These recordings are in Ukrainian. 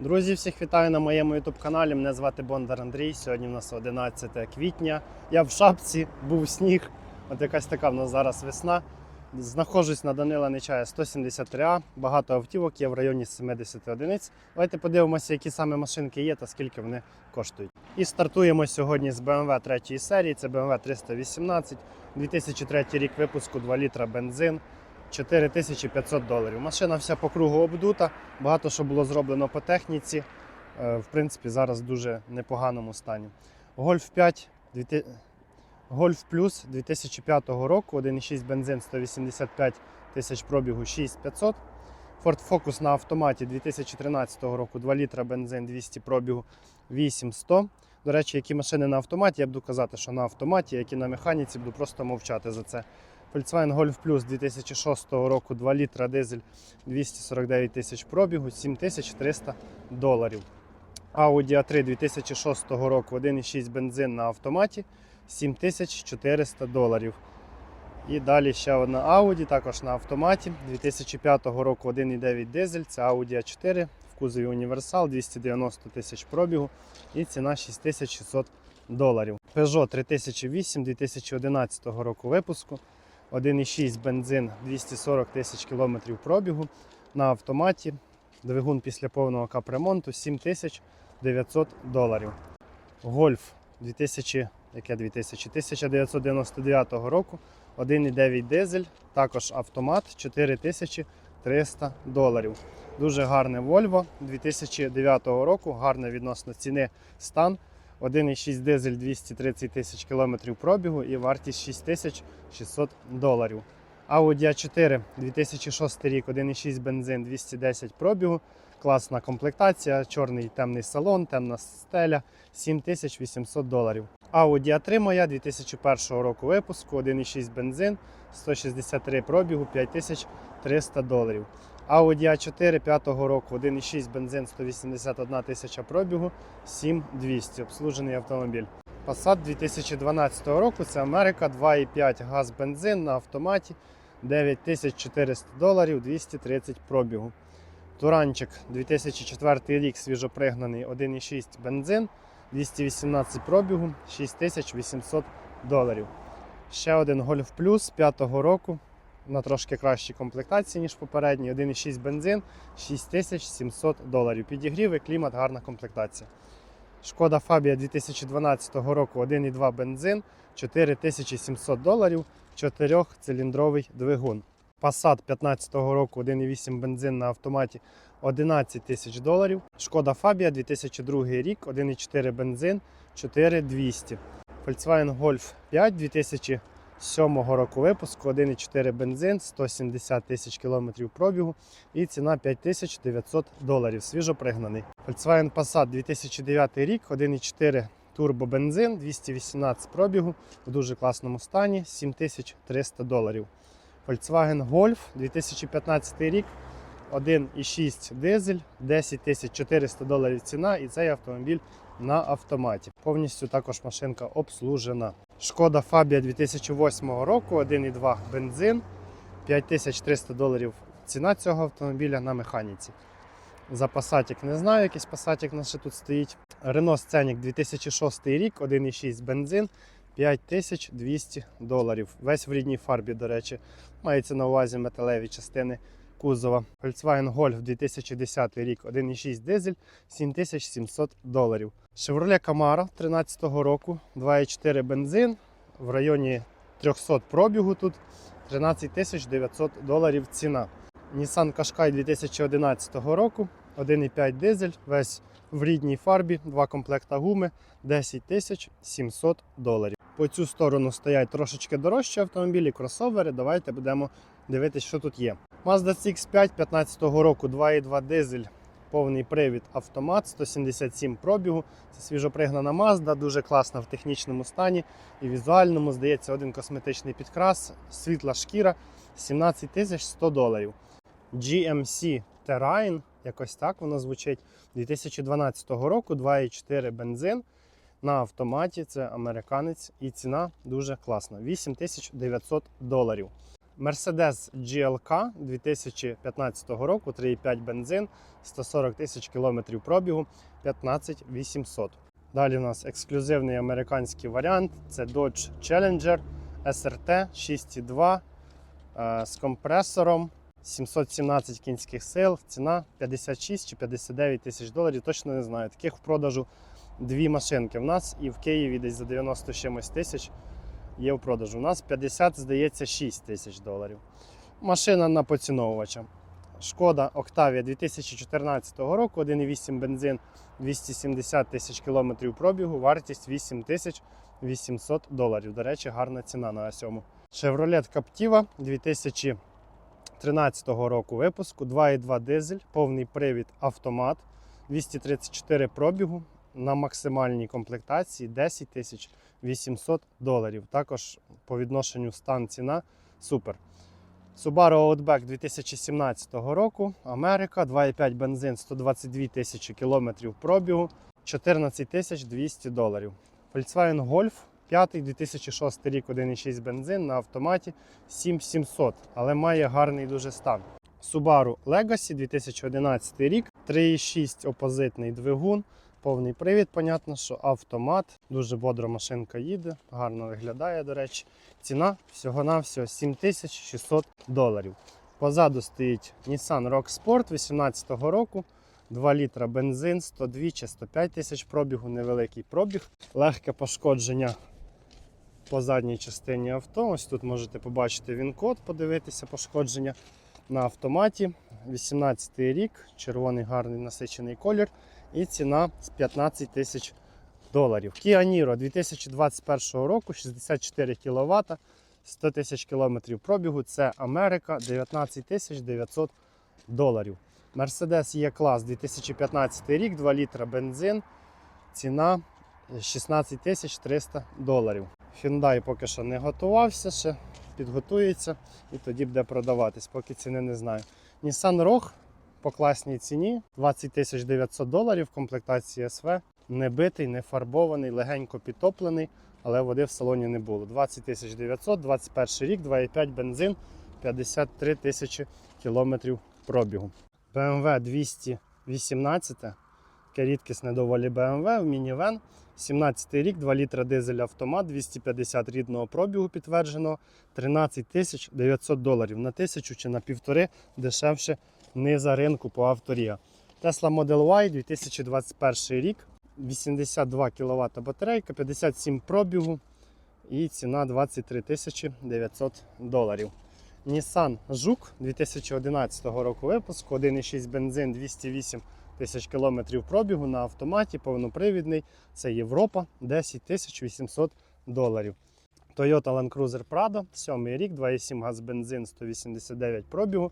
Друзі, всіх вітаю на моєму youtube каналі. Мене звати Бондар Андрій. Сьогодні в нас 11 квітня. Я в шапці, був сніг. От якась така в нас зараз весна. Знаходжусь на Данила Нечая 173А. Багато автівок є в районі 70 одиниць. Давайте подивимося, які саме машинки є та скільки вони коштують. І стартуємо сьогодні з BMW 3 серії. Це BMW 318, 2003 рік випуску, 2 літра бензин. 4500 доларів. Машина вся по кругу обдута, багато що було зроблено по техніці. Е, В принципі, зараз в дуже непоганому стані. Golf 5 2000 Golf Plus 2005 року, 1,6 бензин 185 тисяч пробігу 6500. Ford Focus на автоматі 2013 року, 2 літра бензин 200 пробігу 8100. До речі, які машини на автоматі, я буду казати, що на автоматі, які на механіці, буду просто мовчати за це. Volkswagen Golf Plus 2006 року 2 літра дизель 249 тисяч пробігу, 7300 доларів. Audi A3 2006 року 1,6 бензин на автоматі 7400 доларів. І далі ще одна Audi, також на автоматі 2005 року 1,9 дизель, це Audi A4 в кузові універсал 290 тисяч пробігу і ціна 6600 доларів. Peugeot 3008 2011 року випуску. 1,6 бензин 240 тисяч кілометрів пробігу на автоматі. Двигун після повного капремонту 7900 доларів. Гольф 2000, яке 2000, 1999 року. 1,9 дизель, також автомат 4300 доларів. Дуже гарне Volvo 2009 року, гарне відносно ціни стан. 1,6 дизель 230 тисяч кілометрів пробігу і вартість 6600 доларів. Audi A4 2006 рік, 1,6 бензин 210 пробігу. Класна комплектація, чорний темний салон, темна стеля 7800 доларів. Audi A3 моя 2001 року випуску, 1,6 бензин, 163 пробігу, 5300 доларів. Audi A4 5 року, 1,6 бензин, 181 тисяча пробігу, 7200 обслужений автомобіль. Passat 2012 року це Америка, 2,5 газ бензин на автоматі, 9400 доларів, 230 пробігу. Туранчик 2004 рік свіжопригнаний, 1,6 бензин, 218 пробігу, 6800 доларів. Ще один Golf Plus 5 року на трошки кращій комплектації, ніж попередній. 1,6 бензин, 6700 доларів. Підігрів і клімат, гарна комплектація. Шкода Фабія 2012 року 1,2 бензин, 4700 доларів, 4-циліндровий двигун. Passat 2015 року 1,8 бензин на автоматі 11 тисяч доларів. Шкода Фабія 2002 рік, 1,4 бензин, 4200. Volkswagen Golf 5 2007 року випуску, 1,4 бензин, 170 тисяч кілометрів пробігу і ціна 5900 доларів, свіжопригнаний. Volkswagen Passat 2009 рік, 1,4 турбобензин, 218 пробігу в дуже класному стані, 7300 доларів. Volkswagen Golf 2015 рік, 1,6 дизель, 10 400 доларів ціна, і цей автомобіль на автоматі. Повністю також машинка обслужена. Шкода Фабія 2008 року, 1,2 бензин, 5300 доларів ціна цього автомобіля на механіці. За Passatик не знаю, якийсь Passatик у нас тут стоїть. Renault Scenic 2006 рік, 1,6 бензин, 5200 доларів. Весь в рідній фарбі, до речі, мається на увазі металеві частини кузова. Volkswagen Golf 2010 рік, 1,6 дизель, 7700 доларів. Chevrolet Camaro 13 року, 2,4 бензин в районі 300 пробігу тут, 13 900 доларів ціна. Nissan Qashqai 2011 року, 1,5 дизель, весь в рідній фарбі, два комплекта гуми, 10 700 доларів. По цю сторону стоять трошечки дорожчі автомобілі, кросовери. Давайте будемо дивитися, що тут є. Mazda CX5 15 року, 2,2 дизель, повний привід автомат, 177 пробігу. Це свіжопригнана Mazda, дуже класна в технічному стані і візуальному. Здається, один косметичний підкрас, світла шкіра, 17 100 доларів. GMC Terrain, якось так воно звучить. 2012 року 2,4 бензин на автоматі. Це американець, і ціна дуже класна. 8900 доларів. Mercedes GLK 2015 року, 3,5 бензин, 140 тисяч кілометрів пробігу, 15 800. Далі у нас ексклюзивний американський варіант. Це Dodge Challenger SRT 6.2 е, з компресором. 717 кінських сил, ціна 56 чи 59 тисяч доларів, точно не знаю. Таких в продажу дві машинки. В нас і в Києві десь за 90 чимось тисяч є в продажу. У нас 50, здається, 6 тисяч доларів. Машина на поціновувача. Шкода Octavia 2014 року, 1,8 бензин, 270 тисяч кілометрів пробігу, вартість 8 тисяч 800 доларів. До речі, гарна ціна на сьому. Chevrolet Captiva 2013 року випуску, 2,2 дизель, повний привід автомат, 234 пробігу на максимальній комплектації 10 тисяч 800 доларів. Також по відношенню стан ціна супер. Subaru Outback 2017 року, Америка, 2,5 бензин, 122 тисячі кілометрів пробігу, 14 тисяч 200 доларів. Volkswagen Golf 5 2006 рік, 1,6 бензин на автоматі 7700, але має гарний дуже стан. Subaru Legacy 2011 рік, 3,6 опозитний двигун, повний привід, понятно, що автомат. Дуже бодро машинка їде, гарно виглядає, до речі. Ціна всього-навсього 7600 доларів. Позаду стоїть Nissan Rock Sport 2018 року. 2 літра бензин, 102 чи 105 тисяч пробігу, невеликий пробіг, легке пошкодження по задній частині авто. Ось тут можете побачити він-код, подивитися пошкодження на автоматі. 18 рік, червоний гарний насичений колір. І ціна з 15 тисяч доларів. Kia Niro 2021 року, 64 кВт, 100 тисяч кілометрів пробігу. Це Америка, 19 тисяч 900 доларів. Mercedes E-клас 2015 рік, 2 літра бензин. Ціна 16 тисяч 300 доларів. Hyundai поки що не готувався, ще підготується і тоді буде продаватись, поки ціни не знаю. Nissan Rogue по класній ціні 20 тисяч 900 доларів комплектації SV. Не битий, не фарбований, легенько підтоплений, але води в салоні не було. 20 тисяч 900, 21 рік, 2,5 бензин, 53 тисячі кілометрів пробігу. BMW 218, таке рідкісне доволі BMW в мінівен. 17 рік, 2 літра дизель автомат, 250 рідного пробігу підтверджено, 13 тисяч 900 доларів на тисячу чи на півтори дешевше низа ринку по авторія. Tesla Model Y 2021 рік, 82 кВт батарейка, 57 пробігу і ціна 23 900 доларів. Nissan Жук 2011 року випуску, 1,6 бензин, 208 тисяч кілометрів пробігу на автоматі, повнопривідний. Це Європа, 10 тисяч 800 доларів. Toyota Land Cruiser Prado, 7 рік, 2,7 газ бензин, 189 пробігу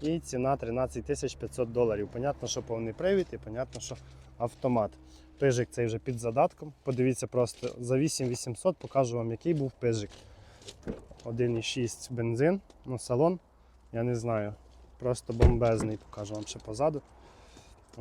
і ціна 13 500 доларів. Понятно, що повний привід і понятно, що автомат. Пижик цей вже під задатком. Подивіться просто за 8800 покажу вам, який був пижик. 1,6 бензин, ну салон, я не знаю, просто бомбезний, покажу вам ще позаду.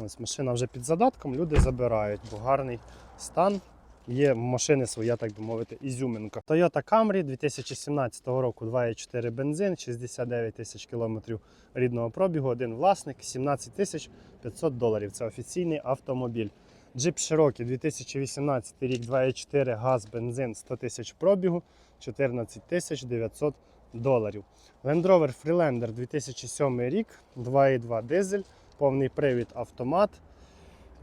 Ось машина вже під задатком, люди забирають, бо гарний стан. Є в машини своя, так би мовити, ізюминка. Toyota Camry 2017 року 2,4 бензин, 69 тисяч кілометрів рідного пробігу, один власник, 17 тисяч 500 доларів. Це офіційний автомобіль. Jeep Cherokee 2018 рік, 2,4 газ, бензин, 100 тисяч пробігу, 14 тисяч 900 доларів. Land Rover Freelander 2007 рік, 2,2 дизель, повний привід автомат,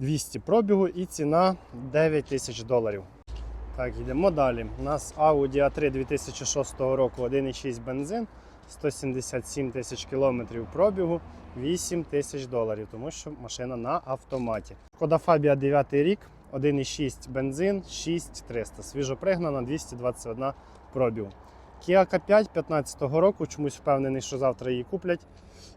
200 пробігу і ціна 9 тисяч доларів. Так, йдемо далі. У нас Audi A3 2006 року, 1,6 бензин, 177 тисяч кілометрів пробігу, 8 тисяч доларів, тому що машина на автоматі. Шкода Fabia 9 рік, 1,6 бензин, 6300. Свіжо пригнана, 221 пробігу. Kia K5 15 року, чомусь впевнений, що завтра її куплять.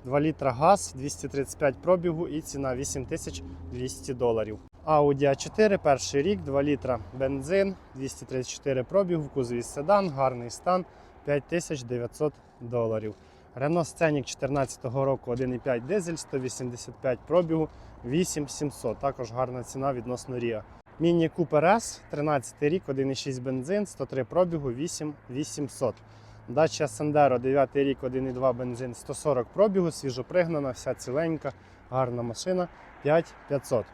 2 літра газ, 235 пробігу і ціна 8200 доларів. Audi A4, перший рік, 2 літра бензин, 234 пробігу, кузові седан, гарний стан, 5900 доларів. Renault Scenic 14 року 1,5 дизель, 185 пробігу, 8700. Також гарна ціна відносно Ріа. Міні Cooper S, 13 рік, 1,6 бензин, 103 пробігу, 8800. Dacia Sandero, 9 рік, 1,2 бензин, 140 пробігу, свіжопригнана, вся ціленька, гарна машина, 5500.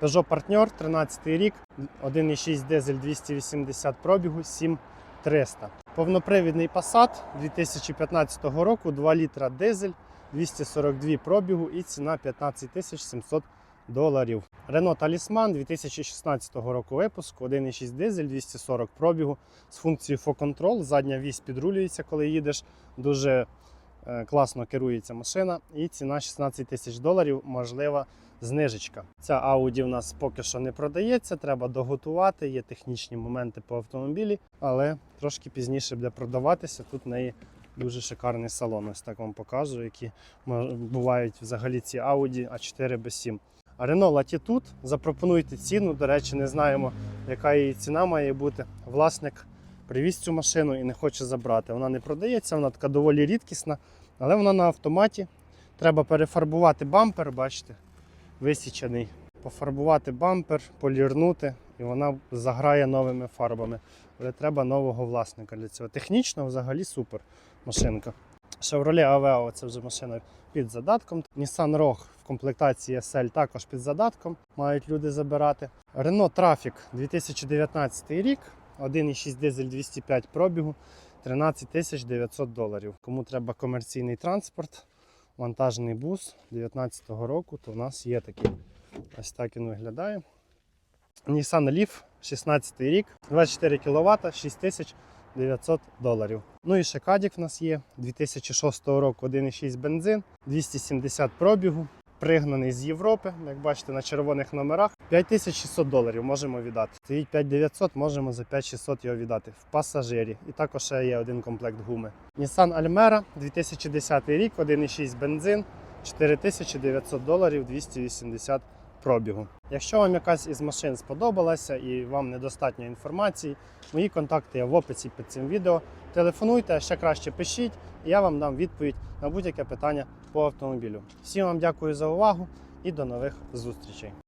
Peugeot Partner, 13 рік, 1,6 дизель 280 пробігу, 7300. Повнопривідний Passat 2015 року, 2 літра дизель, 242 пробігу і ціна 15 700 доларів. Renault Talisman 2016 року випуску, 1,6 дизель, 240 пробігу з функцією Control. Задня вісь підрулюється, коли їдеш. Дуже е, класно керується машина. І ціна 16 тисяч доларів, можлива знижечка. Ця Audi в нас поки що не продається, треба доготувати. Є технічні моменти по автомобілі, але трошки пізніше буде продаватися. Тут в неї дуже шикарний салон. Ось так вам покажу, які бувають взагалі ці Audi A4 B7. А Renault Latitude запропонуйте ціну. До речі, не знаємо, яка її ціна має бути. Власник привіз цю машину і не хоче забрати. Вона не продається, вона така доволі рідкісна, але вона на автоматі. Треба перефарбувати бампер, бачите, висічений. Пофарбувати бампер, полірнути, і вона заграє новими фарбами. Але треба нового власника для цього. Технічно взагалі супер машинка. Chevrolet Aveo це вже машина під задатком. Nissan Rogue комплектації SL також під задатком. Мають люди забирати. Renault Trafic 2019 рік, 1,6 дизель 205 пробігу, 13 900 доларів. Кому треба комерційний транспорт, вантажний бус 2019 року, то в нас є такий. Ось так він виглядає. Nissan Leaf 16 рік, 24 кВт, 6900 доларів. Ну і ще Кадік в нас є 2006 року 1,6 бензин, 270 пробігу, пригнаний з Європи, як бачите, на червоних номерах. 5600 доларів можемо віддати. Стоїть 5900, можемо за 5600 його віддати в пасажирі. І також ще є один комплект гуми. Nissan Almera 2010 рік, 1,6 бензин, 4900 доларів, 280 пробігу. Якщо вам якась із машин сподобалася і вам недостатньо інформації, мої контакти є в описі під цим відео. Телефонуйте, ще краще пишіть, і я вам дам відповідь на будь-яке питання по автомобілю. Всім вам дякую за увагу і до нових зустрічей.